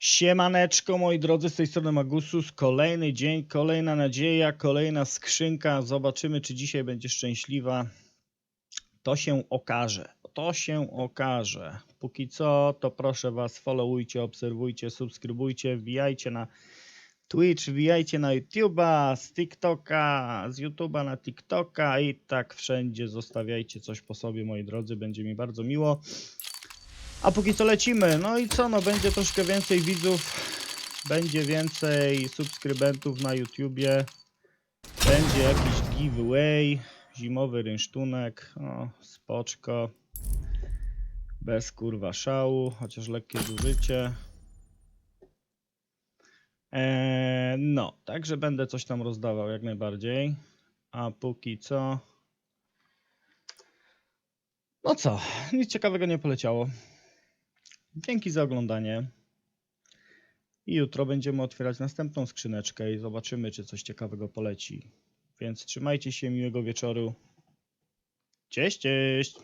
Siemaneczko moi drodzy, z tej strony Magusus. Kolejny dzień, kolejna nadzieja, kolejna skrzynka. Zobaczymy, czy dzisiaj będzie szczęśliwa. To się okaże. To się okaże. Póki co, to proszę Was, followujcie, obserwujcie, subskrybujcie, wbijajcie na Twitch, wbijajcie na YouTube'a, z TikToka, z YouTube'a na TikToka i tak wszędzie zostawiajcie coś po sobie, moi drodzy, będzie mi bardzo miło. A póki co lecimy. No i co, no będzie troszkę więcej widzów, będzie więcej subskrybentów na YouTubie, będzie jakiś giveaway, zimowy rynsztunek, o, spoczko, bez kurwa szału, chociaż lekkie zużycie. Eee, no, także będę coś tam rozdawał jak najbardziej. A póki co. No co, nic ciekawego nie poleciało. Dzięki za oglądanie. I jutro będziemy otwierać następną skrzyneczkę i zobaczymy, czy coś ciekawego poleci. Więc trzymajcie się, miłego wieczoru. Cześć, cześć!